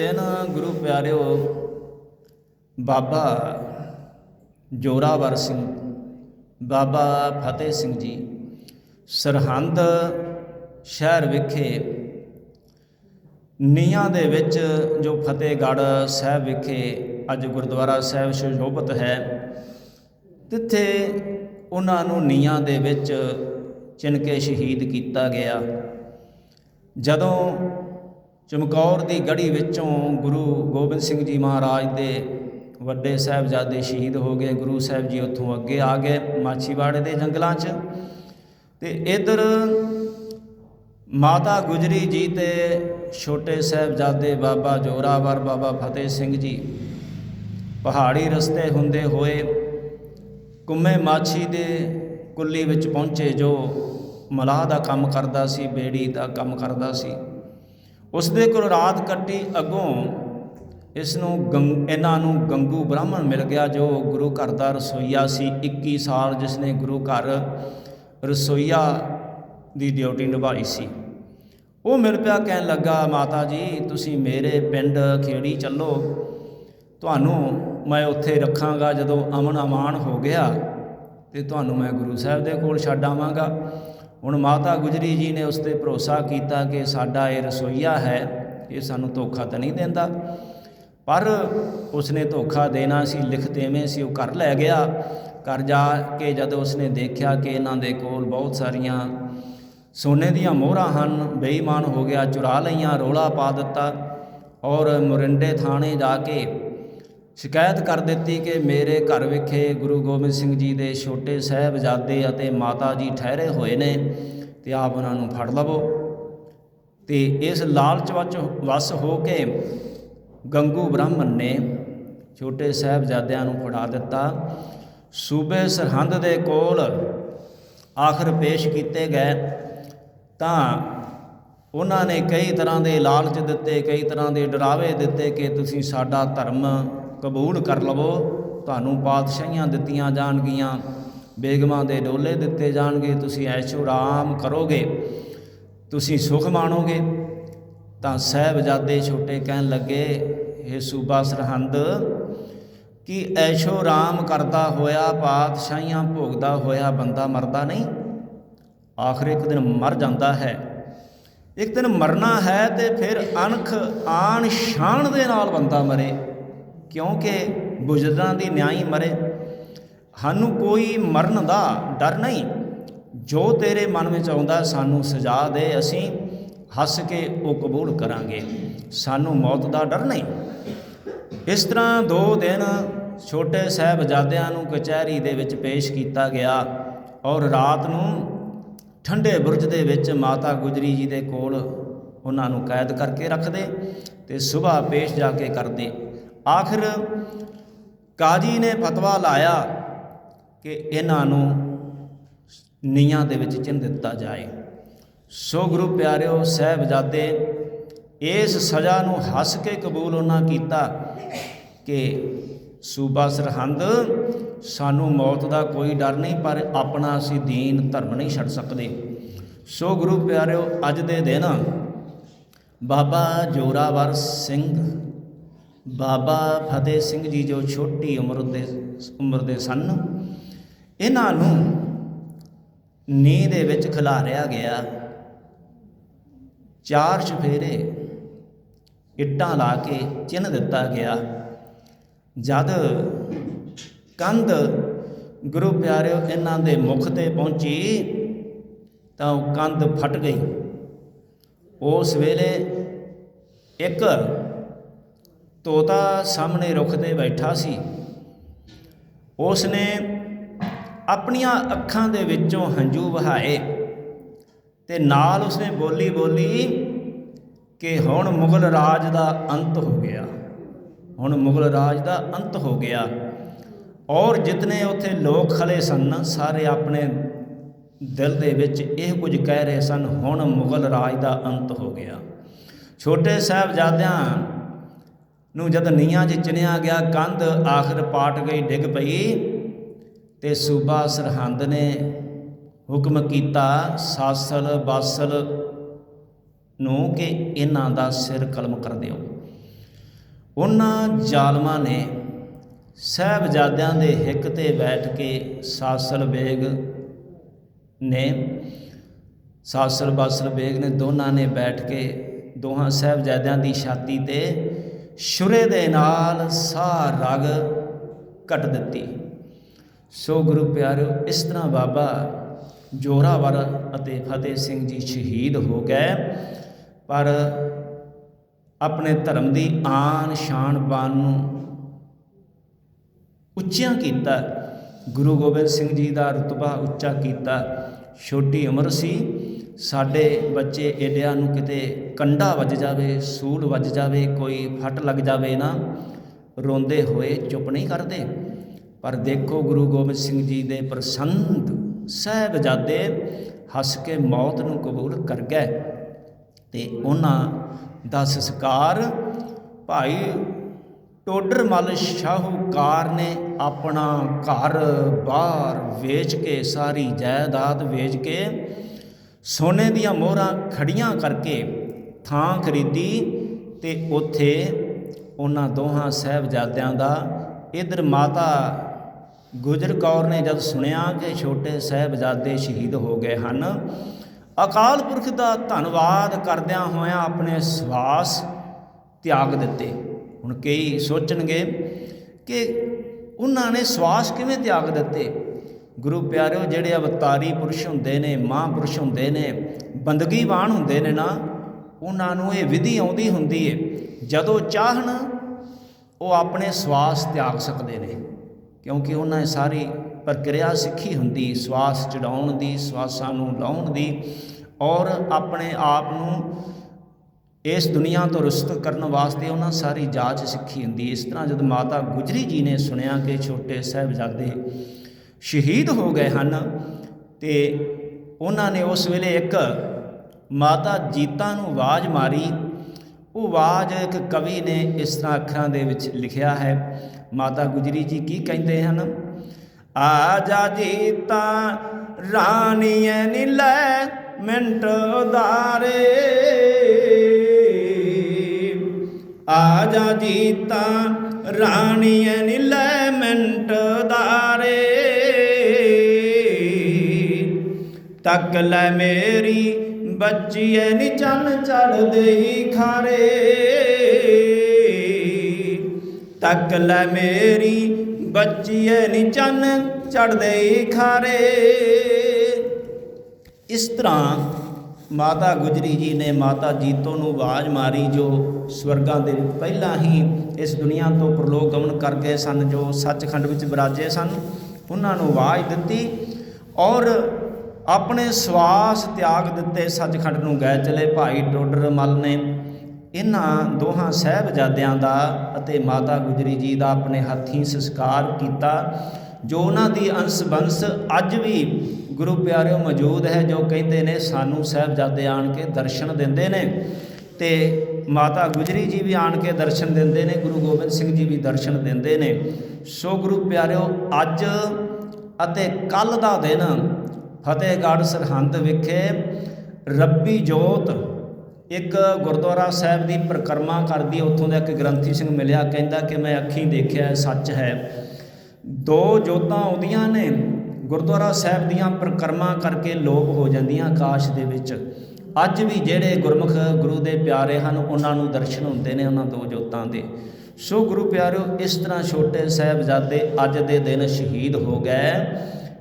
ਦਿਨ ਗੁਰੂ ਪਿਆਰਿਓ, ਬਾਬਾ ਜੋਰਾਵਰ ਸਿੰਘ, ਬਾਬਾ ਫਤਿਹ ਸਿੰਘ ਜੀ, ਸਰਹੰਦ ਸ਼ਹਿਰ ਵਿਖੇ ਨੀਹਾਂ ਦੇ ਵਿੱਚ ਜੋ ਫਤਿਹਗੜ੍ਹ ਸਾਹਿਬ ਵਿਖੇ ਅੱਜ ਗੁਰਦੁਆਰਾ ਸਾਹਿਬ ਸੁਸ਼ੋਭਿਤ ਹੈ, ਤਿੱਥੇ ਉਹਨਾਂ ਨੂੰ ਨੀਹਾਂ ਦੇ ਵਿੱਚ ਚਿਣ ਕੇ ਸ਼ਹੀਦ ਕੀਤਾ ਗਿਆ। ਜਦੋਂ ਚਮਕੌਰ ਦੀ ਗੜੀ ਵਿੱਚੋਂ ਗੁਰੂ ਗੋਬਿੰਦ ਸਿੰਘ ਜੀ ਮਹਾਰਾਜ ਦੇ ਵੱਡੇ ਸਾਹਿਬਜ਼ਾਦੇ ਸ਼ਹੀਦ ਹੋ ਗਏ। ਗੁਰੂ ਸਾਹਿਬ ਜੀ ਉੱਥੋਂ ਅੱਗੇ ਆ ਗਏ ਮਾਛੀਵਾੜੇ ਦੇ ਜੰਗਲਾਂ 'ਚ। ਤੇ ਇਧਰ ਮਾਤਾ ਗੁਜਰੀ ਜੀ ਤੇ ਛੋਟੇ ਸਾਹਿਬਜ਼ਾਦੇ ਬਾਬਾ ਜੋਰਾਵਰ, ਬਾਬਾ ਫਤਿਹ ਸਿੰਘ ਜੀ ਪਹਾੜੀ ਰਸਤੇ ਹੁੰਦੇ ਹੋਏ ਕੁੰਮੇ ਮਾਛੀ ਦੇ ਕੁੱਲੀ ਵਿੱਚ ਪਹੁੰਚੇ, ਜੋ ਮਲਾਹ ਦਾ ਕੰਮ ਕਰਦਾ ਸੀ, ਬੇੜੀ ਦਾ ਕੰਮ ਕਰਦਾ ਸੀ। ਉਸ ਦੇ ਕੋਲ ਰਾਤ ਕੱਟੀ ਅੱਗੋਂ ਇਸ ਨੂੰ ਗੰ- ਇਹਨਾਂ ਨੂੰ ਗੰਗੂ ਬ੍ਰਾਹਮਣ ਮਿਲ ਗਿਆ ਜੋ ਗੁਰੂ ਘਰ ਦਾ ਰਸੋਈਆ ਸੀ 21 ਸਾਲ ਜਿਸ ਨੇ ਗੁਰੂ ਘਰ ਰਸੋਈਆ ਦੀ ਡਿਊਟੀ ਨਿਭਾਈ ਸੀ। ਉਹ ਮਿਲ ਪਿਆ ਕਹਿਣ ਲੱਗਾ, ਮਾਤਾ ਜੀ, ਤੁਸੀਂ ਮੇਰੇ ਪਿੰਡ ਖੇੜੀ ਚੱਲੋ। ਤੁਹਾਨੂੰ ਮੈਂ ਉੱਥੇ ਰੱਖਾਂਗਾ ਜਦੋਂ ਅਮਨ ਅਮਾਨ ਹੋ ਗਿਆ ਤੇ ਤੁਹਾਨੂੰ ਮੈਂ ਗੁਰੂ ਸਾਹਿਬ ਦੇ ਕੋਲ ਛੱਡ ਆਵਾਂਗਾ। ਹੁਣ ਮਾਤਾ ਗੁਜਰੀ ਜੀ ਨੇ ਉਸ ਤੇ ਭਰੋਸਾ ਕੀਤਾ ਕਿ ਸਾਡਾ ਇਹ ਰਸੋਈਆ ਹੈ, ਇਹ ਸਾਨੂੰ ਧੋਖਾ ਤਾਂ ਨਹੀਂ ਦਿੰਦਾ। ਪਰ ਉਸਨੇ ਧੋਖਾ ਦੇਣਾ ਸੀ ਲਿਖਤ ਐਵੇਂ ਸੀ, ਉਹ ਘਰ ਲੈ ਗਿਆ। ਘਰ ਜਾ ਕੇ ਜਦੋਂ ਉਸਨੇ ਦੇਖਿਆ ਕਿ ਇਹਨਾਂ ਦੇ ਕੋਲ ਬਹੁਤ ਸਾਰੀਆਂ ਸੋਨੇ ਦੀਆਂ ਮੋਹਰਾਂ ਹਨ, ਬੇਈਮਾਨ ਹੋ ਗਿਆ, ਚੁਰਾ ਲਈਆਂ, ਰੋਲਾ ਪਾ ਦਿੱਤਾ ਔਰ ਮੁਰਿੰਡੇ ਥਾਣੇ ਜਾ ਕੇ ਸ਼ਿਕਾਇਤ ਕਰ ਦਿੱਤੀ ਕਿ ਮੇਰੇ ਘਰ ਵਿਖੇ ਗੁਰੂ ਗੋਬਿੰਦ ਸਿੰਘ ਜੀ ਦੇ ਛੋਟੇ ਸਾਹਿਬਜ਼ਾਦੇ ਅਤੇ ਮਾਤਾ ਜੀ ਠਹਿਰੇ ਹੋਏ ਨੇ ਤੇ ਆਪ ਉਹਨਾਂ ਨੂੰ ਫੜ ਲਵੋ। ਤੇ ਇਸ ਲਾਲਚ ਵਿੱਚ ਵਸ ਹੋ ਕੇ ਗੰਗੂ ਬ੍ਰਾਹਮਣ ਨੇ ਛੋਟੇ ਸਾਹਿਬਜ਼ਾਦਿਆਂ ਨੂੰ ਫੜਾ ਦਿੱਤਾ। ਸੂਬੇ ਸਰਹੰਦ ਦੇ ਕੋਲ ਆਖਰ ਪੇਸ਼ ਕੀਤੇ ਗਏ। ਤਾਂ ਉਹਨਾਂ ਨੇ ਕਈ ਤਰ੍ਹਾਂ ਦੇ ਲਾਲਚ ਦਿੱਤੇ, ਕਈ ਤਰ੍ਹਾਂ ਦੇ ਡਰਾਵੇ ਦਿੱਤੇ ਕਿ ਤੁਸੀਂ ਸਾਡਾ ਧਰਮ ਕਬੂਲ ਕਰ ਲਵੋ। ਤੁਹਾਨੂੰ ਪਾਤਸ਼ਾਹੀਆਂ ਦਿੱਤੀਆਂ ਜਾਣਗੀਆਂ, ਬੇਗਮਾਂ ਦੇ ਡੋਲੇ ਦਿੱਤੇ ਜਾਣਗੇ, ਤੁਸੀਂ ਐਸ਼ੋ ਆਰਾਮ ਕਰੋਗੇ, ਤੁਸੀਂ ਸੁਖ ਮਾਣੋਗੇ। ਤਾਂ ਸਾਹਿਬਜ਼ਾਦੇ ਛੋਟੇ ਕਹਿਣ ਲੱਗੇ ਇਹ ਸੂਬਾ ਸਰਹੰਦ ਕਿ ਐਸ਼ੋ ਆਰਾਮ ਕਰਦਾ ਹੋਇਆ, ਪਾਤਸ਼ਾਹੀਆਂ ਭੋਗਦਾ ਹੋਇਆ ਬੰਦਾ ਮਰਦਾ ਨਹੀਂ? ਆਖਰ ਇੱਕ ਦਿਨ ਮਰ ਜਾਂਦਾ ਹੈ। ਇੱਕ ਦਿਨ ਮਰਨਾ ਹੈ ਤੇ ਫਿਰ ਅਣਖ ਆਣ ਸ਼ਾਨ ਦੇ ਨਾਲ ਬੰਦਾ ਮਰੇ। ਕਿਉਂਕਿ ਬੁਜ਼ਰਗਾਂ ਦੀ ਨਿਆਈ ਮਰੇ। ਸਾਨੂੰ ਕੋਈ ਮਰਨ ਦਾ ਡਰ ਨਹੀਂ। ਜੋ ਤੇਰੇ ਮਨ ਵਿੱਚ ਆਉਂਦਾ, ਸਾਨੂੰ ਸਜ਼ਾ ਦੇ। ਅਸੀਂ ਹੱਸ ਕੇ ਉਹ ਕਬੂਲ ਕਰਾਂਗੇ। ਸਾਨੂੰ ਮੌਤ ਦਾ ਡਰ ਨਹੀਂ। ਇਸ ਤਰ੍ਹਾਂ ਦੋ ਦਿਨ ਛੋਟੇ ਸਾਹਿਬਜ਼ਾਦਿਆਂ ਨੂੰ ਕਚਹਿਰੀ ਦੇ ਵਿੱਚ ਪੇਸ਼ ਕੀਤਾ ਗਿਆ ਔਰ ਰਾਤ ਨੂੰ ਠੰਡੇ ਬੁਰਜ ਦੇ ਵਿੱਚ ਮਾਤਾ ਗੁਜਰੀ ਜੀ ਦੇ ਕੋਲ ਉਹਨਾਂ ਨੂੰ ਕੈਦ ਕਰਕੇ ਰੱਖਦੇ ਤੇ ਸਵੇਰ ਪੇਸ਼ ਜਾ ਕੇ ਕਰਦੇ। ਆਖਿਰ ਕਾਜੀ ਨੇ ਫਤਵਾ ਲਾਇਆ ਕਿ ਇਹਨਾਂ ਨੂੰ ਨੀਆਂ ਦੇ ਵਿੱਚ ਚਿੰਨ ਦਿੱਤਾ ਜਾਏ। ਸੋ ਗੁਰੂ ਪਿਆਰਿਓ, ਸਾਹਿਬਜ਼ਾਦੇ, ਇਸ ਸਜ਼ਾ ਨੂੰ ਹੱਸ ਕੇ ਕਬੂਲ ਉਹਨਾਂ ਕੀਤਾ ਕਿ ਸੂਬਾ ਸਰਹੰਦ ਸਾਨੂੰ ਮੌਤ ਦਾ ਕੋਈ ਡਰ ਨਹੀਂ, ਪਰ ਆਪਣਾ ਅਸੀਂ ਦੀਨ, ਧਰਮ ਨਹੀਂ ਛੱਡ ਸਕਦੇ। ਸੋ ਗੁਰੂ ਪਿਆਰਿਓ, ਅੱਜ ਦੇ ਦਿਨ ਬਾਬਾ ਜੋਰਾਵਰ ਸਿੰਘ ਬਾਬਾ ਫਤਿਹ ਸਿੰਘ ਜੀ ਜੋ ਛੋਟੀ ਉਮਰ ਦੇ ਉਮਰ ਦੇ ਸਨ, ਇਹਨਾਂ ਨੂੰ ਨੀਂਹ ਦੇ ਵਿੱਚ ਖਿਲਾਰਿਆ ਗਿਆ। ਚਾਰ ਚਫੇਰੇ ਇੱਟਾਂ ਲਾ ਕੇ ਚਿੰਨ ਦਿੱਤਾ ਗਿਆ। ਜਦ ਕੰਧ ਗੁਰੂ ਪਿਆਰਿਓ ਇਹਨਾਂ ਦੇ ਮੁਖ ਤੇ ਪਹੁੰਚੀ ਤਾਂ ਉਹ ਕੰਧ ਫਟ ਗਈ। ਉਸ ਵੇਲੇ ਇੱਕ ਤੋਤਾ ਸਾਹਮਣੇ ਰੁੱਖ ਤੇ ਬੈਠਾ ਸੀ। ਉਸ ਨੇ ਆਪਣੀਆਂ ਅੱਖਾਂ ਦੇ ਵਿੱਚੋਂ ਹੰਝੂ ਵਹਾਏ ਤੇ ਨਾਲ ਉਸਨੇ ਬੋਲੀ ਬੋਲੀ ਕਿ ਹੁਣ ਮੁਗਲ ਰਾਜ ਦਾ ਅੰਤ ਹੋ ਗਿਆ। ਹੁਣ ਮੁਗਲ ਰਾਜ ਦਾ ਅੰਤ ਹੋ ਗਿਆ। ਔਰ ਜਿਤਨੇ ਉੱਥੇ ਲੋਕ ਖਲੇ ਸਨ ਸਾਰੇ ਆਪਣੇ ਦਿਲ ਦੇ ਵਿੱਚ ਇਹ ਕੁਝ ਕਹਿ ਰਹੇ ਸਨ, ਹੁਣ ਮੁਗਲ ਰਾਜ ਦਾ ਅੰਤ ਹੋ ਗਿਆ। ਛੋਟੇ ਸਾਹਿਬਜ਼ਾਦਿਆਂ ਨੂੰ ਜਦ ਨੀਆਂ 'ਚ ਚਿਣਿਆ ਗਿਆ, ਕੰਧ ਆਖਰ ਪਾਟ ਗਈ, ਡਿੱਗ ਪਈ ਤੇ ਸੂਬਾ ਸਰਹੰਦ ਨੇ ਹੁਕਮ ਕੀਤਾ ਸਾਸਲ ਬਾਸਲ ਨੂੰ ਕਿ ਇਹਨਾਂ ਦਾ ਸਿਰ ਕਲਮ ਕਰ ਦਿਓ। ਉਹਨਾਂ ਜ਼ਾਲਮਾਂ ਨੇ ਸਹਿਬਜ਼ਾਦਿਆਂ ਦੇ ਹਿੱਕ ਤੇ ਬੈਠ ਕੇ ਸਾਸਲ ਬੇਗ ਨੇ, ਸਾਸਲ ਬਾਸਲ ਬੇਗ ਨੇ ਦੋਨਾਂ ਨੇ ਬੈਠ ਕੇ ਦੋਹਾਂ ਸਹਿਬਜ਼ਾਦਿਆਂ ਦੀ ਛਾਤੀ ਤੇ ਛੁਰੇ ਦੇ ਨਾਲ ਸਾਹ ਰਗ ਕੱਟ ਦਿੱਤੀ। ਸੋ ਗੁਰੂ ਪਿਆਰਿਓ, ਇਸ ਤਰ੍ਹਾਂ ਬਾਬਾ ਜੋਰਾਵਰ ਅਤੇ ਫਤਿਹ ਸਿੰਘ ਜੀ ਸ਼ਹੀਦ ਹੋ ਗਏ। ਪਰ ਆਪਣੇ ਧਰਮ ਦੀ ਆਨ ਸ਼ਾਨ ਬਾਨ ਨੂੰ ਉੱਚਿਆਂ ਕੀਤਾ, ਗੁਰੂ ਗੋਬਿੰਦ ਸਿੰਘ ਜੀ ਦਾ ਰਤਬਾ ਉੱਚਾ ਕੀਤਾ। ਛੋਟੀ ਉਮਰ ਸੀ। ਸਾਡੇ ਬੱਚੇ ਏਡਿਆਂ ਨੂੰ ਕਿਤੇ ਕੰਡਾ ਵੱਜ ਜਾਵੇ, ਸੂਲ ਵੱਜ ਜਾਵੇ, ਕੋਈ ਫੱਟ ਲੱਗ ਜਾਵੇ ਨਾ, ਰੋਂਦੇ ਹੋਏ ਚੁੱਪ ਨਹੀਂ ਕਰਦੇ। ਪਰ ਦੇਖੋ ਗੁਰੂ ਗੋਬਿੰਦ ਸਿੰਘ ਜੀ ਦੇ ਪ੍ਰਸੰਨ ਸਹਿਬਜ਼ਾਦੇ ਹੱਸ ਕੇ ਮੌਤ ਨੂੰ ਕਬੂਲ ਕਰ ਗਏ ਤੇ ਉਹਨਾਂ ਦਾ ਸੰਸਕਾਰ ਭਾਈ ਟੋਡਰ ਮੱਲ ਸ਼ਾਹੂਕਾਰ ਨੇ ਆਪਣਾ ਘਰ ਬਾਹਰ ਵੇਚ ਕੇ, ਸਾਰੀ ਜਾਇਦਾਦ ਵੇਚ ਕੇ ਸੋਨੇ ਦੀਆਂ ਮੋਹਰਾਂ ਖੜੀਆਂ ਕਰਕੇ ਥਾਂ ਖਰੀਦੀ ਤੇ ਉੱਥੇ ਉਹਨਾਂ ਦੋਹਾਂ ਸਹਿਬਜ਼ਾਦਿਆਂ ਦਾ ਇਧਰ ਮਾਤਾ ਗੁਜਰ ਕੌਰ ਨੇ ਜਦ ਸੁਣਿਆ ਕਿ ਛੋਟੇ ਸਹਿਬਜ਼ਾਦੇ ਸ਼ਹੀਦ ਹੋ ਗਏ ਹਨ, ਅਕਾਲ ਪੁਰਖ ਦਾ ਧੰਨਵਾਦ ਕਰਦਿਆਂ ਹੋਇਆਂ ਆਪਣੇ ਸਵਾਸ ਤਿਆਗ ਦਿੱਤੇ। ਹੁਣ ਕਈ ਸੋਚਣਗੇ ਕਿ ਉਹਨਾਂ ਨੇ ਸਵਾਸ ਕਿਵੇਂ ਤਿਆਗ ਦਿੱਤੇ? ਗੁਰੂ ਪਿਆਰਿਓ, ਜਿਹੜੇ ਅਵਤਾਰੀ ਪੁਰਸ਼ ਹੁੰਦੇ ਨੇ, ਮਹਾਂਪੁਰਸ਼ ਹੁੰਦੇ ਨੇ, ਬੰਦਗੀਵਾਨ ਹੁੰਦੇ ਨੇ ਨਾ, ਉਹਨਾਂ ਨੂੰ ਇਹ ਵਿਧੀ ਆਉਂਦੀ ਹੁੰਦੀ ਏ, ਜਦੋਂ ਚਾਹਣ, ਉਹ ਆਪਣੇ ਸਵਾਸ ਤਿਆਗ ਸਕਦੇ ਨੇ। ਕਿਉਂਕਿ ਉਹਨਾਂ ਨੇ ਸਾਰੀ ਪ੍ਰਕਿਰਿਆ ਸਿੱਖੀ ਹੁੰਦੀ, ਸਵਾਸ ਚੜਾਉਣ ਦੀ, ਸਵਾਸਾਂ ਨੂੰ ਲਾਉਣ ਦੀ, ਔਰ ਆਪਣੇ ਆਪ ਨੂੰ ਇਸ ਦੁਨੀਆ ਤੋਂ ਰੁਸਤ ਕਰਨ ਵਾਸਤੇ ਉਹਨਾਂ ਸਾਰੀ ਜਾਂਚ ਸਿੱਖੀ ਹੁੰਦੀ ਇਸ ਤਰ੍ਹਾਂ ਜਦ ਮਾਤਾ ਗੁਜਰੀ ਜੀ ਨੇ ਸੁਣਿਆ ਕਿ ਛੋਟੇ ਸਾਹਿਬਜ਼ਾਦੇ ਸ਼ਹੀਦ ਹੋ ਗਏ ਹਨ ਤੇ ਉਹਨਾਂ ਨੇ ਉਸ ਵੇਲੇ ਇੱਕ ਮਾਤਾ ਜੀਤਾ ਨੂੰ ਆਵਾਜ਼ ਮਾਰੀ। ਉਹ ਆਵਾਜ਼ ਇੱਕ ਕਵੀ ਨੇ ਇਸ ਤਰ੍ਹਾਂ ਅੱਖਰਾਂ ਦੇ ਵਿੱਚ ਲਿਖਿਆ ਹੈ। ਮਾਤਾ ਗੁਜਰੀ ਜੀ ਕੀ ਕਹਿੰਦੇ ਹਨ? ਆ ਜਾ ਜੀਤਾ, ਰਾਣੀਏ ਨੀ ਲੈ ਮਿੰਟ ਦਾਰੇ ਆ ਜਾ ਜੀਤਾ, ਰਾਣੀਏ ਨੀ ਲੈ ਮਿੰਟ ਦਾਰੇ ਤੱਕ ਲੈ ਮੇਰੀ, ਬੱਚੀਏ ਨੀ ਚੰਨ ਚੜਦੇ ਖਾਰੇ। ਤੱਕ ਲੈ ਮੇਰੀ, ਬੱਚੀਏ ਨੀ ਚੰਨ ਚੜਦੇ ਖਾਰੇ। ਇਸ ਤਰ੍ਹਾਂ ਮਾਤਾ ਗੁਜਰੀ ਜੀ ਨੇ ਮਾਤਾ ਜੀਤੋ ਨੂੰ ਆਵਾਜ਼ ਮਾਰੀ, ਜੋ ਸਵਰਗਾਂ ਦੇ ਪਹਿਲਾਂ ਹੀ ਇਸ ਦੁਨੀਆ ਤੋਂ ਪ੍ਰਲੋਕ ਗਮਨ ਕਰ ਗਏ ਸਨ, ਜੋ ਸੱਚਖੰਡ ਵਿੱਚ ਵਿਰਾਜੇ ਸਨ। ਉਹਨਾਂ ਨੂੰ ਆਵਾਜ਼ ਦਿੱਤੀ ਔਰ ਆਪਣੇ ਸਵਾਸ ਤਿਆਗ ਦਿੱਤੇ ਸੱਚਖੰਡ ਨੂੰ ਗਏ ਚਲੇ ਭਾਈ ਟੋਡਰ ਮੱਲ ਨੇ। ਇਹਨਾਂ ਦੋਹਾਂ ਸਹਿਬਜ਼ਾਦਿਆਂ ਦਾ ਅਤੇ ਮਾਤਾ ਗੁਜਰੀ ਜੀ ਦਾ ਆਪਣੇ ਹੱਥੀਂ ਸੰਸਕਾਰ ਕੀਤਾ, ਜੋ ਉਹਨਾਂ ਦੀ ਅੰਸ਼ ਬੰਸ ਅੱਜ ਵੀ ਗੁਰੂ ਪਿਆਰਿਓ ਮੌਜੂਦ ਹੈ, ਜੋ ਕਹਿੰਦੇ ਨੇ, ਸਾਨੂੰ ਸਹਿਬਜ਼ਾਦੇ ਆਣ ਕੇ ਦਰਸ਼ਨ ਦਿੰਦੇ ਨੇ। ਤੇ ਮਾਤਾ ਗੁਜਰੀ ਜੀ ਵੀ ਆਣ ਕੇ ਦਰਸ਼ਨ ਦਿੰਦੇ ਨੇ, ਗੁਰੂ ਗੋਬਿੰਦ ਸਿੰਘ ਜੀ ਵੀ ਦਰਸ਼ਨ ਦਿੰਦੇ ਨੇ। ਸੋ ਗੁਰੂ ਪਿਆਰਿਓ, ਅੱਜ ਅਤੇ ਕੱਲ ਦਾ ਦਿਨ ਫਤਿਹਗੜ੍ਹ ਸਰਹੰਦ ਵਿਖੇ ਰੱਬੀ ਜੋਤ ਇੱਕ ਗੁਰਦੁਆਰਾ ਸਾਹਿਬ ਦੀ ਪ੍ਰਕਰਮਾ ਕਰਦੀ ਉੱਥੋਂ ਦਾ ਇੱਕ ਗ੍ਰੰਥੀ ਸਿੰਘ ਮਿਲਿਆ, ਕਹਿੰਦਾ ਕਿ ਮੈਂ ਅੱਖੀਂ ਦੇਖਿਆ, ਸੱਚ ਹੈ। ਦੋ ਜੋਤਾਂ ਆਉਂਦੀਆਂ ਨੇ, ਗੁਰਦੁਆਰਾ ਸਾਹਿਬ ਦੀਆਂ ਪ੍ਰਕਰਮਾ ਕਰਕੇ ਲੋਪ ਹੋ ਜਾਂਦੀਆਂ ਆਕਾਸ਼ ਦੇ ਵਿੱਚ। ਅੱਜ ਵੀ ਜਿਹੜੇ ਗੁਰਮੁਖ ਗੁਰੂ ਦੇ ਪਿਆਰੇ ਹਨ, ਉਹਨਾਂ ਨੂੰ ਦਰਸ਼ਨ ਹੁੰਦੇ ਨੇ ਉਹਨਾਂ ਦੋ ਜੋਤਾਂ ਦੇ। ਸੋ ਗੁਰੂ ਪਿਆਰਿਓ, ਇਸ ਤਰ੍ਹਾਂ ਛੋਟੇ ਸਾਹਿਬਜ਼ਾਦੇ ਅੱਜ ਦੇ ਦਿਨ ਸ਼ਹੀਦ ਹੋ ਗਏ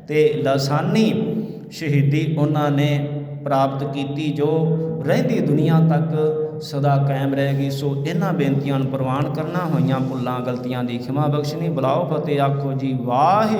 ਤੇ ਲਾਸਾਨੀ ਸ਼ਹੀਦੀ ਉਹਨਾਂ ਨੇ ਪ੍ਰਾਪਤ ਕੀਤੀ ਜੋ ਰਹਿੰਦੀ ਦੁਨੀਆ ਤੱਕ ਸਦਾ ਕਾਇਮ ਰਹੇਗੀ। ਸੋ ਇਹਨਾਂ ਬੇਨਤੀਆਂ ਨੂੰ ਪ੍ਰਵਾਨ ਕਰਨਾ ਹੋਈਆਂ ਭੁੱਲਾਂ ਗਲਤੀਆਂ ਦੀ ਖਿਮਾ ਬਖਸ਼ਣੀ। ਬੁਲਾਓ ਫਤਿਹ, ਆਖੋ ਜੀ, ਵਾਹਿਗੁਰੂ।